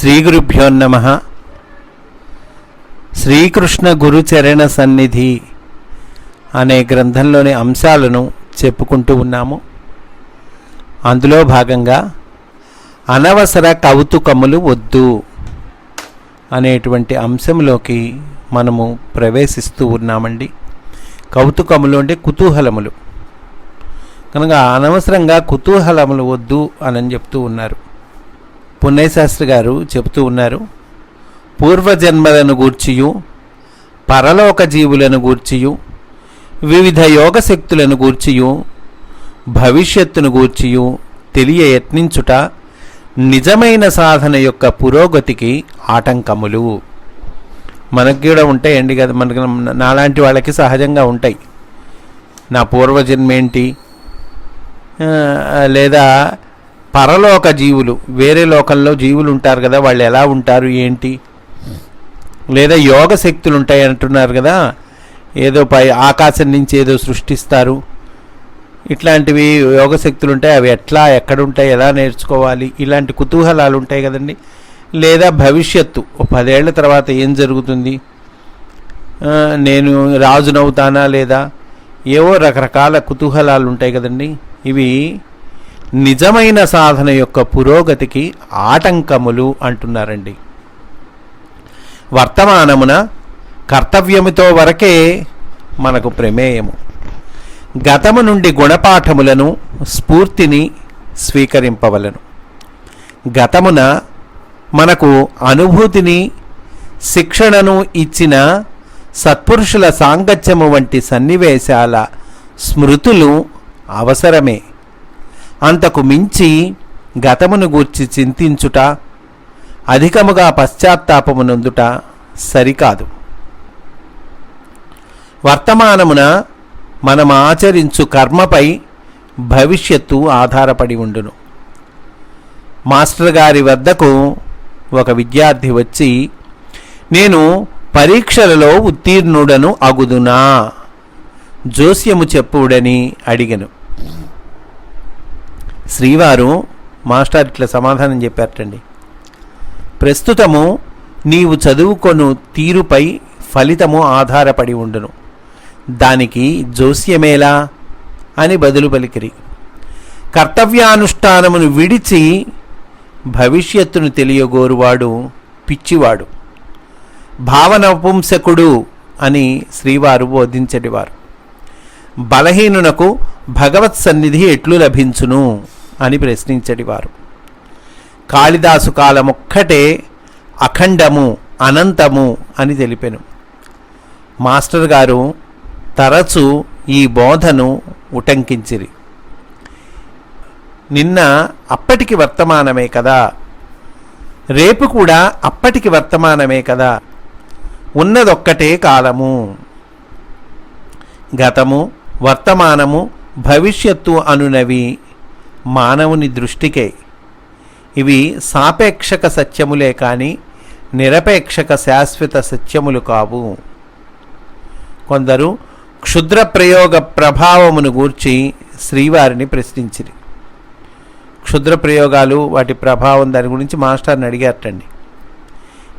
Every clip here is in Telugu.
శ్రీ గురుభ్యో నమ. శ్రీకృష్ణ గురుచరణ సన్నిధి అనే గ్రంథంలోని అంశాలను చెప్పుకుంటూ ఉన్నాము. అందులో భాగంగా అనవసర కౌతుకములు వద్దు అనేటువంటి అంశంలోకి మనము ప్రవేశిస్తూ ఉన్నామండి. కౌతుకములు అంటే కుతూహలములు. కనుక అనవసరంగా కుతూహలములు వద్దు అని చెప్తూ ఉన్నారు. పుణ్యశాస్త్రి గారు చెబుతూ ఉన్నారు పూర్వజన్మలను గూర్చియు పరలోక జీవులను గూర్చియు వివిధ యోగ శక్తులను గూర్చియు భవిష్యత్తును గూర్చియు తెలియ యత్నించుట నిజమైన సాధన యొక్క పురోగతికి ఆటంకములు. మనకి కూడా ఉంటాయండి కదా మనకి నాలాంటి వాళ్ళకి సహజంగా ఉంటాయి. నా పూర్వజన్మేంటి? లేదా పరలోక జీవులు వేరే లోకల్లో జీవులు ఉంటారు కదా వాళ్ళు ఎలా ఉంటారు ఏంటి? లేదా యోగ శక్తులు ఉంటాయి అంటున్నారు కదా ఏదో పై ఆకాశం నుంచి ఏదో సృష్టిస్తారు. ఇట్లాంటివి యోగ శక్తులు ఉంటాయి అవి ఎట్లా ఎక్కడ ఉంటాయి ఎలా నేర్చుకోవాలి ఇలాంటి కుతూహలాలు ఉంటాయి కదండి. లేదా భవిష్యత్తు ఓ పదేళ్ళ తర్వాత ఏం జరుగుతుంది? నేను రాజునవుతానా లేదా? ఏవో రకరకాల కుతూహలాలు ఉంటాయి కదండి. ఇవి నిజమైన సాధన యొక్క పురోగతికి ఆటంకములు అంటున్నారండి. వర్తమానమున కర్తవ్యముతో వరకే మనకు ప్రమేయము. గతము నుండి గుణపాఠములను స్ఫూర్తిని స్వీకరింపవలను. గతమున మనకు అనుభూతిని శిక్షణను ఇచ్చిన సత్పురుషుల సాంగత్యము వంటి సన్నివేశాల స్మృతులు అవసరమే. అంతకు మించి గతమును గూర్చి చింతించుట అధికముగా పశ్చాత్తాపమునందుట సరికాదు. వర్తమానమున మనం ఆచరించు కర్మపై భవిష్యత్తు ఆధారపడి ఉండును. మాస్టర్ గారి వద్దకు ఒక విద్యార్థి వచ్చి నేను పరీక్షలలో ఉత్తీర్ణుడను అగుదునా? జోస్యము చెప్పుడని అడిగను. శ్రీవారు మాస్టర్ ఇట్లా సమాధానం చెప్పారటండి. ప్రస్తుతము నీవు చదువుకొను తీరుపై ఫలితము ఆధారపడి ఉండును. దానికి జోస్యమేలా? అని బదులు పలికిరి. కర్తవ్యానుష్ఠానమును విడిచి భవిష్యత్తును తెలియగోరువాడు పిచ్చివాడు. భావనపుంసకుడు అని శ్రీవారు బోధించడివారు బలహీనునకు భగవత్ సన్నిధి ఎట్లు లభించును? అని ప్రశ్నించడివారు కాళిదాసు కాలమొక్కటే అఖండము అనంతము అని తెలిపెను. మాస్టర్ గారు తరచు ఈ బోధను ఉటంకించిరి. నిన్న అప్పటికి వర్తమానమే కదా. రేపు కూడా అప్పటికి వర్తమానమే కదా. ఉన్నదొక్కటే కాలము. గతము వర్తమానము భవిష్యత్తు అనునవి మానవుని దృష్టికే. ఇవి సాపేక్షక సత్యములే కానీ నిరపేక్షక శాశ్వత సత్యములు కావు. కొందరు క్షుద్ర ప్రయోగ ప్రభావమును గూర్చి శ్రీవారిని ప్రశ్నించిరి. క్షుద్ర ప్రయోగాలు వాటి ప్రభావం దాని గురించి మాస్టర్ని అడిగారటండి.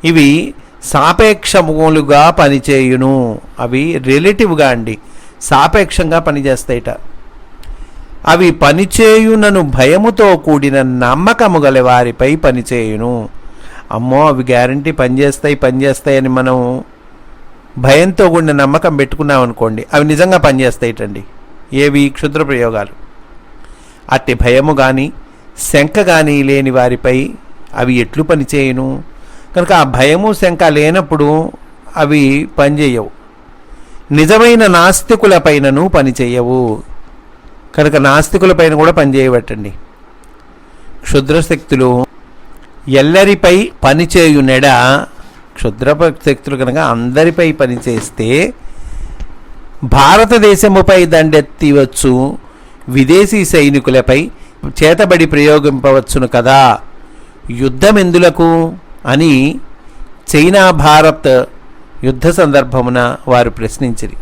ఇవి సాపేక్షములుగా పనిచేయును. అవి రిలేటివ్గా అండి. సాపేక్షంగా పనిచేస్తాయిట. అవి పనిచేయునను భయముతో కూడిన నమ్మకము గల వారిపై పనిచేయును. అమ్మో అవి గ్యారంటీ పనిచేస్తాయి పనిచేస్తాయని మనం భయంతో కూడిన నమ్మకం పెట్టుకున్నాం అనుకోండి అవి నిజంగా పనిచేస్తాయిటండి. ఏవి? క్షుద్ర ప్రయోగాలు. అట్టి భయము కానీ శంక కానీ లేని వారిపై అవి ఎట్లు పనిచేయను? కనుక ఆ భయము శంక లేనప్పుడు అవి పనిచేయవు. నిజమైన నాస్తికులపైనను పనిచేయవు. కనుక నాస్తికులపైన కూడా పనిచేయబట్టండి క్షుద్ర శక్తులు ఎల్లరిపై పనిచేయునెడ క్షుద్ర శక్తులు కనుక అందరిపై పనిచేస్తే భారతదేశముపై దండెత్తివచ్చు విదేశీ సైనికులపై చేతబడి ప్రయోగింపవచ్చును కదా. యుద్ధమెందులకు అని చైనా భారత్ యుద్ధ సందర్భమున వారు ప్రశ్నించిరి.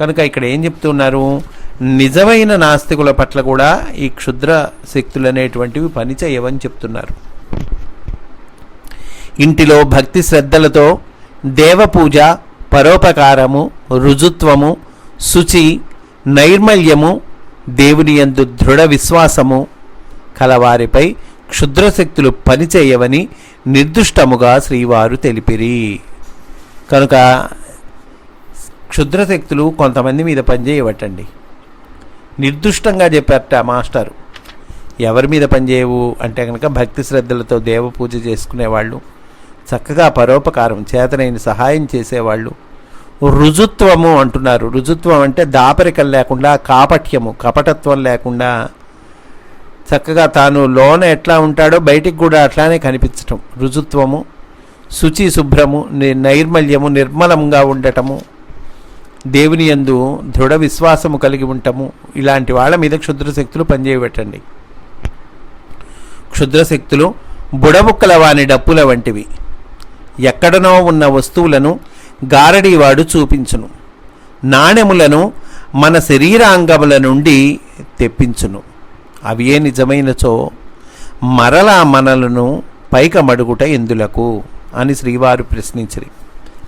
కనుక ఇక్కడ ఏం చెప్తున్నారు? నిజమైన నాస్తికుల పట్ల కూడా ఈ క్షుద్ర శక్తులు అనేటువంటివి పనిచేయవని చెప్తున్నారు. ఇంటిలో భక్తి శ్రద్ధలతో దేవపూజ పరోపకారము రుజుత్వము శుచి నైర్మల్యము దేవుని యందు దృఢ విశ్వాసము కలవారిపై క్షుద్రశక్తులు పనిచేయవని నిర్దుష్టముగా శ్రీవారు తెలిపిరి. కనుక క్షుద్రశక్తులు కొంతమంది మీద పనిచేయవటండి నిర్దుష్టంగా చెప్పారట మాస్టారు. ఎవరి మీద పనిచేయవు అంటే కనుక భక్తి శ్రద్ధలతో దేవ పూజ చేసుకునేవాళ్ళు చక్కగా పరోపకారం చేతనైన సహాయం చేసేవాళ్ళు. రుజుత్వము అంటున్నారు. రుజుత్వం అంటే దాపరికం లేకుండా కాపట్యము కపటత్వం లేకుండా చక్కగా తాను లోన ఎట్లా ఉంటాడో బయటికి కూడా అట్లానే కనిపించటం. రుజుత్వము శుచి శుభ్రము నైర్మల్యము నిర్మలంగా ఉండటము దేవుని యందు దృఢ విశ్వాసము కలిగి ఉంటాము. ఇలాంటి వాళ్ళ మీద క్షుద్రశక్తులు పనిచేయబెట్టండి. క్షుద్రశక్తులు బుడబుక్కల వాని డప్పుల వంటివి. ఎక్కడనో ఉన్న వస్తువులను గారడీవాడు చూపించును. నాణెములను మన శరీరాంగముల నుండి తెప్పించును. అవి ఏ నిజమైనచో మరలా మనలను పైకమడుగుట ఎందులకు? అని శ్రీవారు ప్రశ్నించరు.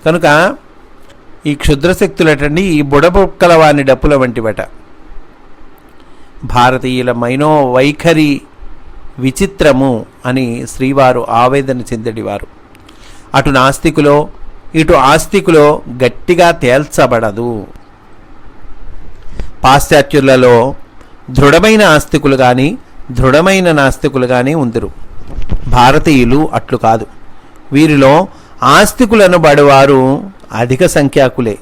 కనుక ఈ క్షుద్రశక్తులటండి ఈ బుడబుక్కల వాని డప్పుల వంటివట. భారతీయుల మైనో వైఖరి విచిత్రము అని శ్రీవారు ఆవేదన చెందడివారు. అటు నాస్తికులో ఇటు ఆస్తికులో గట్టిగా తేల్చబడదు. పాశ్చాత్యులలో దృఢమైన ఆస్తికులు కానీ దృఢమైన నాస్తికులు కానీ ఉందరు. భారతీయులు అట్లు కాదు. వీరిలో ఆస్తికులను బడివారు అధిక సంఖ్యాకులే.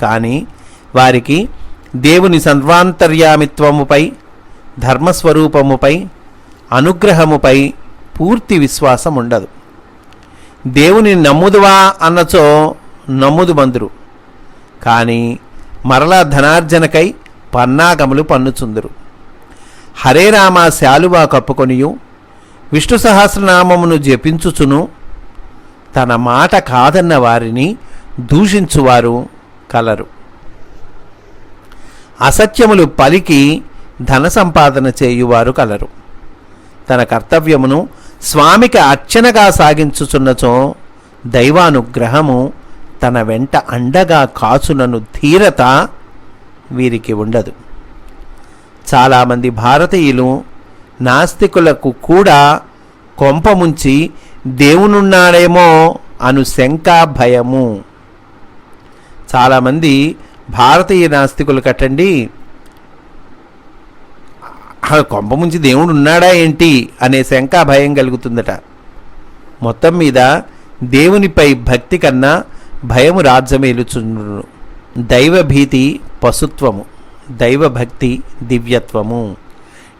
కానీ వారికి దేవుని సర్వాంతర్యామిత్వముపై ధర్మస్వరూపముపై అనుగ్రహముపై పూర్తి విశ్వాసం ఉండదు దేవుని నమ్ముదువా అన్నచో నమ్ముదు మందురు కానీ మరలా ధనార్జనకై పన్నాగములు పన్నుచుందురు. హరే రామ శాలువా కప్పుకొనియు విష్ణు సహస్రనామమును జపించుచును తన మాట కాదన్న వారిని దూషించువారు కలరు. అసత్యములు పలికి ధన సంపాదన చేయువారు కలరు. తన కర్తవ్యమును స్వామికి అర్చనగా సాగించుచున్నచో దైవానుగ్రహము తన వెంట అండగా కాచునను ధీరత వీరికి ఉండదు. చాలామంది భారతీయులు నాస్తికులకు కూడా కొంపముంచి దేవునున్నాడేమో అను శంక భయము. చాలామంది భారతీయ నాస్తికులు కట్టండి. ఆ కొంప ముంచి దేవుడు ఉన్నాడా ఏంటి అనే శంకా భయం కలుగుతుందట. మొత్తం మీద దేవునిపై భక్తి కన్నా భయము రాజ్యమేలుచుండును. దైవభీతి పశుత్వము దైవభక్తి దివ్యత్వము.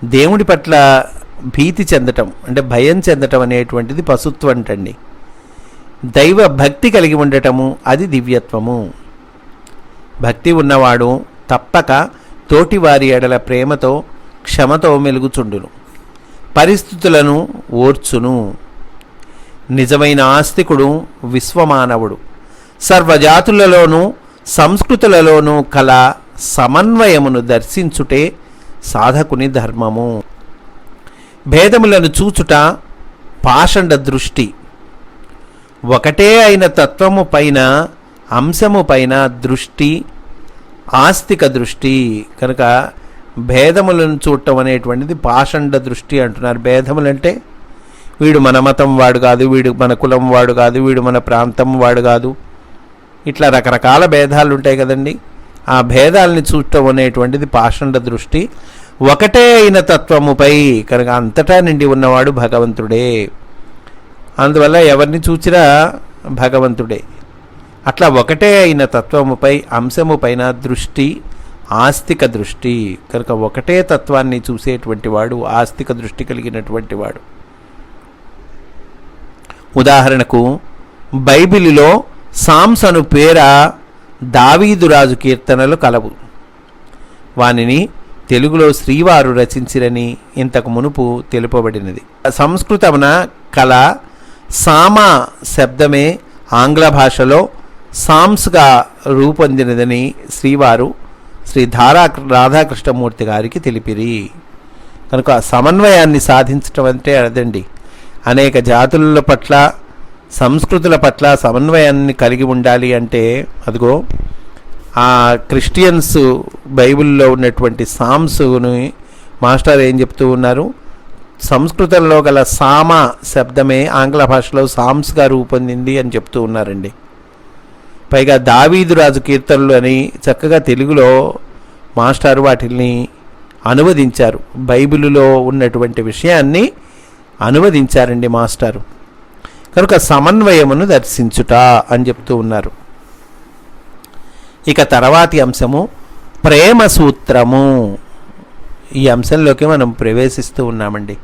దేవుడి పట్ల భీతి చెందటం అంటే భయం చెందటం అనేటువంటిది పశుత్వం అంటండి. దైవ భక్తి కలిగి ఉండటము అది దివ్యత్వము. భక్తి ఉన్నవాడు తప్పక తోటివారి ఎడల ప్రేమతో క్షమతో మెలుగుచుండును. పరిస్థితులను ఓర్చును. నిజమైన ఆస్తికుడు విశ్వమానవుడు. సర్వజాతులలోనూ సంస్కృతులలోనూ కల సమన్వయమును దర్శించుటే సాధకుని ధర్మము. భేదములను చూచుట పాషండ దృష్టి. ఒకటే అయిన తత్వము పైన అంశము పైన దృష్టి ఆస్తిక దృష్టి కనుక భేదములను చూడటం అనేటువంటిది పాషండ దృష్టి అంటున్నారు. భేదములంటే వీడు మన మతం వాడు కాదు వీడు మన కులం వాడు కాదు వీడు మన ప్రాంతం వాడు కాదు. ఇట్లా రకరకాల భేదాలు ఉంటాయి కదండి. ఆ భేదాలని చూడటం అనేటువంటిది పాషండ దృష్టి. ఒకటే అయిన తత్వముపై కనుక అంతటా నిండి ఉన్నవాడు భగవంతుడే. అందువల్ల ఎవరిని చూచినా భగవంతుడే. అట్లా ఒకటే అయిన తత్వముపై అంశము పైన దృష్టి ఆస్తిక దృష్టి. కనుక ఒకటే తత్వాన్ని చూసేటువంటి వాడు ఆస్తిక దృష్టి కలిగినటువంటి వాడు. ఉదాహరణకు బైబిలులో సామ్స్ అను పేర దావీదురాజు కీర్తనలు కలవు. వానిని తెలుగులో శ్రీవారు రచించిరని ఇంతకు మునుపు తెలుపబడినది. సంస్కృతమున కళ సామ శబ్దమే ఆంగ్ల భాషలో సామ్స్గా రూపొందినదని శ్రీవారు శ్రీ ధారా రాధాకృష్ణమూర్తి గారికి తెలిపిరి. కనుక సమన్వయాన్ని సాధించటం అంటే అదండి. అనేక జాతుల పట్ల సంస్కృతుల పట్ల సమన్వయాన్ని కలిగి ఉండాలి అంటే అదిగో ఆ క్రిస్టియన్స్ బైబిల్లో ఉన్నటువంటి సామ్స్ని మాస్టర్ ఏం చెప్తూ ఉన్నారు? సంస్కృతంలో గల సామ శబ్దమే ఆంగ్ల భాషలో సామ్స్గా రూపొందింది అని చెప్తూ ఉన్నారండి. పైగా దావీదు రాజు కీర్తనలు అని చక్కగా తెలుగులో మాస్టారు వాటిని అనువదించారు. బైబిలులో ఉన్నటువంటి విషయాన్ని అనువదించారండి మాస్టారు. కనుక సమన్వయమును దర్శించుట అని చెప్తూ ఉన్నారు. ఇక తర్వాతి అంశము ప్రేమ సూత్రము. ఈ అంశంలోకి మనం ప్రవేశిస్తూ ఉన్నామండి.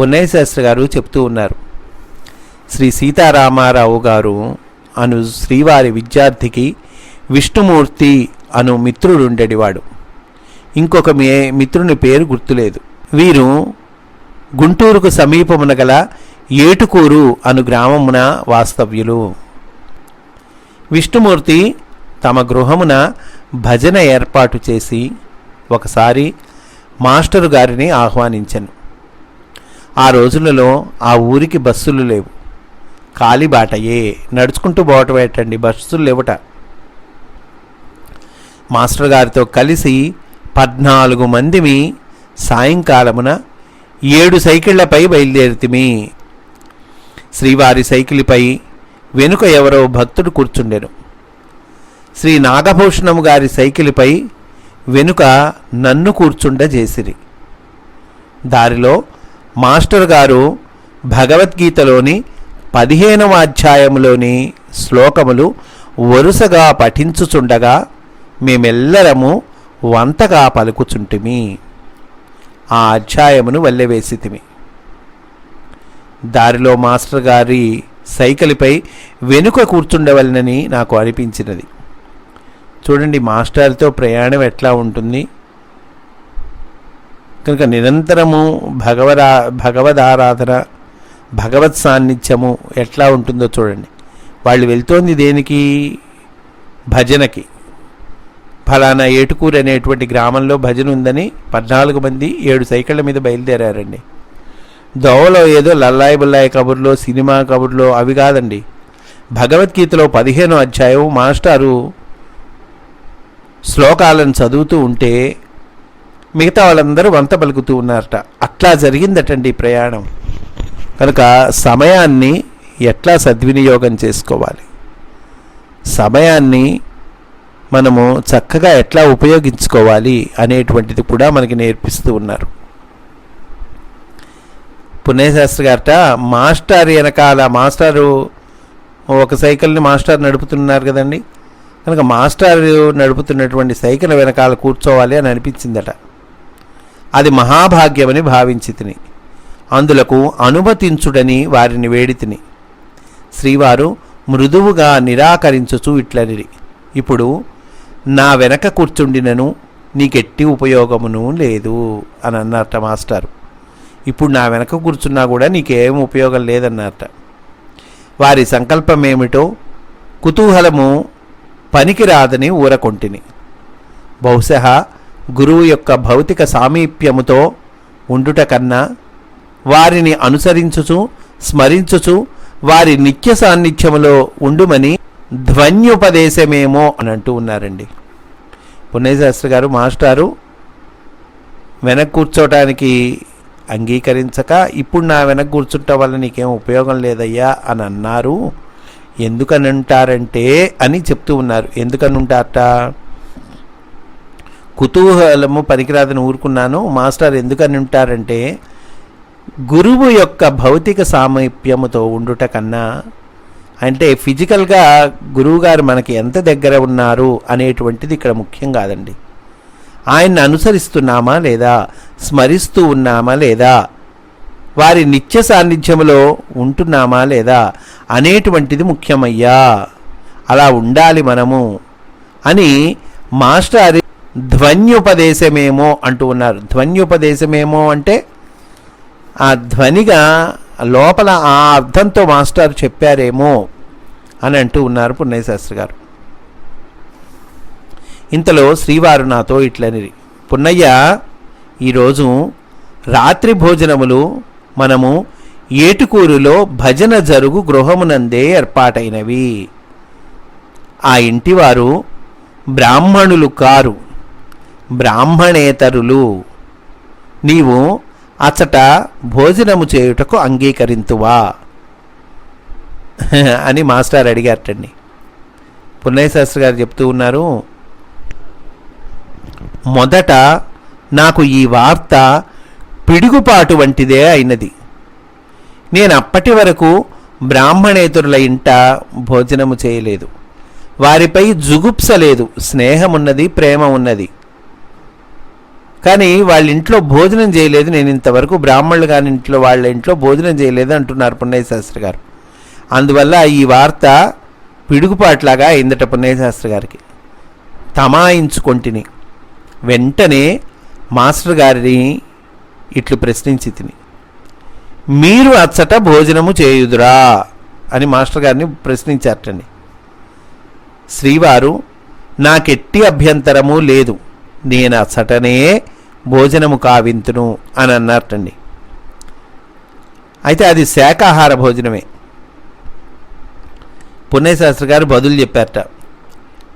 పున్నయ్య శాస్త్రి గారు చెప్తూ ఉన్నారు. శ్రీ సీతారామారావు గారు అను శ్రీవారి విద్యార్థికి విష్ణుమూర్తి అను మిత్రుడుండేవాడు ఇంకొక మే మిత్రుని పేరు గుర్తులేదు. వీరు గుంటూరుకు సమీపమున గల ఏటుకూరు అను గ్రామమున వాస్తవ్యులు. విష్ణుమూర్తి తమ గృహమున భజన ఏర్పాటు చేసి ఒకసారి మాస్టరు గారిని ఆహ్వానించను. ఆ రోజులలో ఆ ఊరికి బస్సులు లేవు. కాలిబాటయే. నడుచుకుంటూ పోవటం ఏంటండి బస్సులు లేవట. మాస్టర్ గారితో కలిసి పద్నాలుగు మందిమి సాయంకాలమున ఏడు సైకిళ్ళపై బయలుదేరితిమి. శ్రీవారి సైకిల్పై వెనుక ఎవరో భక్తుడు కూర్చుండెను. శ్రీ నాగభూషణము గారి సైకిల్పై వెనుక నన్ను కూర్చుండ చేసిరి దారిలో మాస్టర్ గారు భగవద్గీతలోని పదిహేనవ అధ్యాయములోని శ్లోకములు వరుసగా పఠించుచుండగా మేమెల్లరము వంతగా పలుకుచుంటిమి. ఆ అధ్యాయమును వల్లెవేసితిమి. దారిలో మాస్టర్ గారి సైకిల్పై వెనుక కూర్చుండవలనని నాకు అనిపించినది. చూడండి మాస్టర్తో ప్రయాణం ఎట్లా ఉంటుంది? కనుక నిరంతరము భగవరా భగవదారాధన భగవత్ సాన్నిధ్యము ఎట్లా ఉంటుందో చూడండి. వాళ్ళు వెళ్తోంది దేనికి? భజనకి. ఫలానా ఏటుకూరు అనేటువంటి గ్రామంలో భజన ఉందని పద్నాలుగు మంది ఏడు సైకిళ్ళ మీద బయలుదేరారండి. దోవలో ఏదో లల్లాయి బుల్లాయి కబుర్లో సినిమా కబుర్లో అవి కాదండి. భగవద్గీతలో పదిహేనో అధ్యాయం మాస్టారు శ్లోకాలను చదువుతూ ఉంటే మిగతా వాళ్ళందరూ వంత పలుకుతూ ఉన్నారట. అట్లా జరిగిందటండి ప్రయాణం. కనుక సమయాన్ని ఎట్లా సద్వినియోగం చేసుకోవాలి? సమయాన్ని మనము చక్కగా ఎట్లా ఉపయోగించుకోవాలి అనేటువంటిది కూడా మనకి నేర్పిస్తూ ఉన్నారు. పుణ్యశాస్త్రి గారట మాస్టర్ వెనకాల మాస్టారు ఒక సైకిల్ని మాస్టర్ నడుపుతున్నారు కదండి. కనుక మాస్టర్ నడుపుతున్నటువంటి సైకిల్ వెనకాల కూర్చోవాలి అని అనిపించిందట. అది మహాభాగ్యమని భావించి తిని. అందులకు అనుమతించుడని వారిని వేడి తిని శ్రీవారు మృదువుగా నిరాకరించుచు ఇట్లనిరి ఇప్పుడు నా వెనక కూర్చుండినను నీకెట్టి ఉపయోగమును లేదు అని అన్నట మాస్టారు. ఇప్పుడు నా వెనక కూర్చున్నా కూడా నీకేం ఉపయోగం లేదన్నట వారి సంకల్పం ఏమిటో కుతూహలము పనికిరాదని ఊరకొంటిని. బహుశా గురువు యొక్క భౌతిక సామీప్యముతో ఉండుట కన్నా వారిని అనుసరించుచు స్మరించుచు వారి నిత్య సాన్నిధ్యములో ఉండుమని ధ్వన్యుపదేశమేమో అని అంటూ ఉన్నారండి. పుణ్యశాస్త్రి గారు మాస్టారు వెనక్కి కూర్చోటానికి అంగీకరించక ఇప్పుడు నా వెనక్కి కూర్చుంటం వల్ల నీకేం ఉపయోగం లేదయ్యా అని అన్నారు. ఎందుకనంటారంటే అని చెప్తూ ఉన్నారు. ఎందుకని ఉంటారట కుతూహలము పనికిరాదని ఊరుకున్నాను. మాస్టర్ ఎందుకని ఉంటారంటే గురువు యొక్క భౌతిక సామీప్యముతో ఉండుట కన్నా అంటే ఫిజికల్గా గురువుగారు మనకి ఎంత దగ్గర ఉన్నారు అనేటువంటిది ఇక్కడ ముఖ్యం కాదండి. ఆయన్ని అనుసరిస్తున్నామా లేదా స్మరిస్తూ ఉన్నామా లేదా వారి నిత్య సాన్నిధ్యములో ఉంటున్నామా లేదా అనేటువంటిది ముఖ్యమయ్యా. అలా ఉండాలి మనము అని మాస్టర్ ధ్వన్యుపదేశమేమో అంటూ ఉన్నారు. ధ్వన్యుపదేశమేమో అంటే ఆ ధ్వనిగా లోపల ఆ అర్థంతో మాస్టర్ చెప్పారేమో అని అంటూ ఉన్నారు పున్నయ్యశాస్త్రి గారు. ఇంతలో శ్రీవారు నాతో ఇట్లనిరి పున్నయ్య ఈరోజు రాత్రి భోజనములు మనము ఏటుకూరులో భజన జరుగు గృహమునందే ఏర్పాటైనవి. ఆ ఇంటివారు బ్రాహ్మణులు కారు బ్రాహ్మణేతరులు. నీవు అచ్చట భోజనము చేయుటకు అంగీకరింతువా? అని మాస్టర్ అడిగారటండి. పున్నయ్య శాస్త్రి గారు చెప్తూ ఉన్నారు మొదట నాకు ఈ వార్త పిడుగుపాటు వంటిదే అయినది. నేను అప్పటి వరకు బ్రాహ్మణేతరుల ఇంట భోజనము చేయలేదు. వారిపై జుగుప్స లేదు స్నేహం ఉన్నది ప్రేమ ఉన్నది. కానీ వాళ్ళ ఇంట్లో భోజనం చేయలేదు. నేను ఇంతవరకు బ్రాహ్మణులు కాని ఇంట్లో వాళ్ళ ఇంట్లో భోజనం చేయలేదు అంటున్నారు పున్నయ్య శాస్త్రి గారు. అందువల్ల ఈ వార్త పిడుగుపాట్లాగా అయిందట పున్నయ్య శాస్త్రి గారికి. తమాయించుకొంటిని. వెంటనే మాస్టర్ గారిని ఇట్లు ప్రశ్నించి తిని మీరు అచ్చట భోజనము చేయుదురా? అని మాస్టర్ గారిని ప్రశ్నించారటండి. శ్రీవారు నాకెట్టి అభ్యంతరము లేదు. నేను అచ్చటనే భోజనము కావింతును అని అన్నట్టండి అయితే అది శాకాహార భోజనమే. పుణ్యశాస్త్రి గారు బదులు చెప్పారట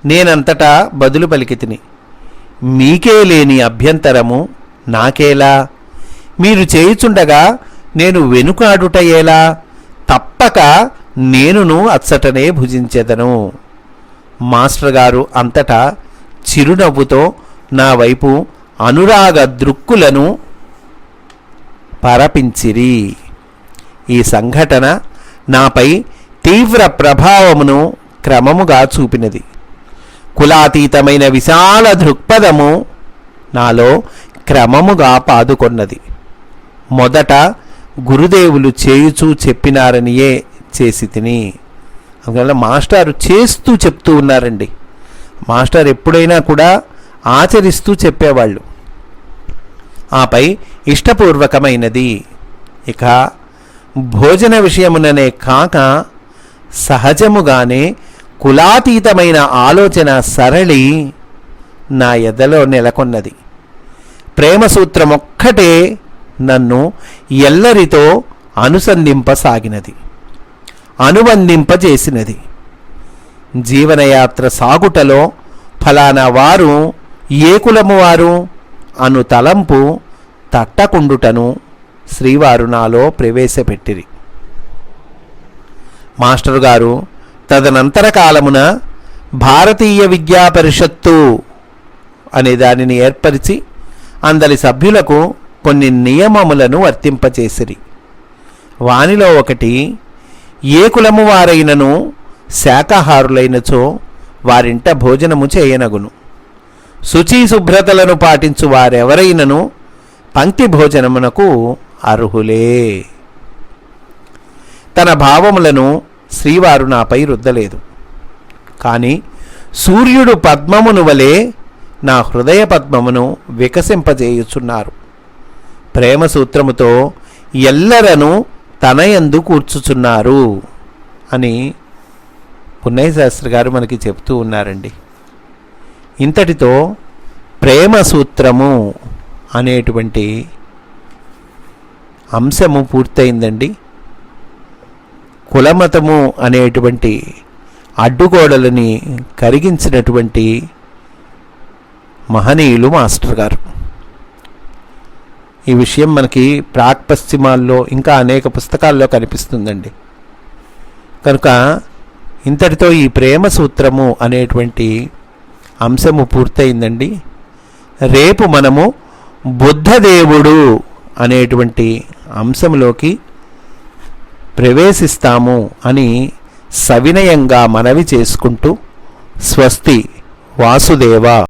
నేనంతటా బదులు పలికి తిని మీకే లేని అభ్యంతరము నాకేలా? మీరు చేయుచుండగా నేను వెనుకాడుటయేలా? తప్పక నేనును అచ్చటనే భుజించెదను. మాస్టర్ గారు అంతటా చిరునవ్వుతో నా వైపు అనురాగ దృక్కులను పరపించిరి. ఈ సంఘటన నాపై తీవ్ర ప్రభావమును క్రమముగా చూపినది. కులాతీతమైన విశాల దృక్పథము నాలో క్రమముగా పాదుకొన్నది. మొదట గురుదేవులు చేయుచూ చెప్పినారనియే చేసి తిని. అందువల్ల మాస్టారు చేస్తూ చెప్తూ ఉన్నారండి. మాస్టర్ ఎప్పుడైనా కూడా ఆచరిస్తూ చెప్పేవాళ్ళు. ఆపై ఇష్టపూర్వకమైనది. ఇక భోజన విషయముననే కాక సహజముగానే కులాతీతమైన ఆలోచన సరళి నా ఎదలో నెలకొన్నది. ప్రేమ సూత్రం ఒక్కటే నన్ను ఎల్లరితో అనుసంధింపసాగినది. అనుబంధింపజేసినది. జీవనయాత్ర సాగుటలో ఫలానా వారు ఏ కులము వారు? అను తలంపు తట్టకుండుటను శ్రీవారు నాలో ప్రవేశపెట్టిరి. మాస్టర్ గారు తదనంతర కాలమున భారతీయ విద్యా పరిషత్తు అనే దానిని ఏర్పరిచి అందరి సభ్యులకు కొన్ని నియమములను వర్తింపచేసిరి. వానిలో ఒకటి ఏ కులము వారైనను శాకాహారులైనచో వారింట భోజనము చేయనగును. శుచి శుభ్రతలను పాటించు వారెవరైనను పంక్తి భోజనమునకు అర్హులే. తన భావములను శ్రీవారు నాపై రుద్దలేదు. కానీ సూర్యుడు పద్మమును వలె నా హృదయ పద్మమును వికసింపజేయుచున్నారు. ప్రేమ సూత్రముతో ఎల్లరను తనయందు కూర్చుచున్నారు అని పున్నయ్య శాస్త్రి గారు మనకి చెప్తూ ఉన్నారండి. ఇంతటితో ప్రేమ సూత్రము అనేటువంటి అంశము పూర్తయిందండి. కులమతము అనేటువంటి అడ్డుగోడలని కరిగించినటువంటి మహనీయులు మాస్టర్ గారు. ఈ విషయం మనకి ప్రాక్ పశ్చిమాల్లో ఇంకా అనేక పుస్తకాల్లో కనిపిస్తుందండి. కనుక ఇంతటితో ఈ ప్రేమ సూత్రము అనేటువంటి అంశము పూర్తయిందండి. రేపు మనము బుద్ధదేవుడు అనేటువంటి అంశంలోకి ప్రవేశిస్తాము అని సవినయంగా మనవి చేసుకుంటూ స్వస్తి వాసుదేవ.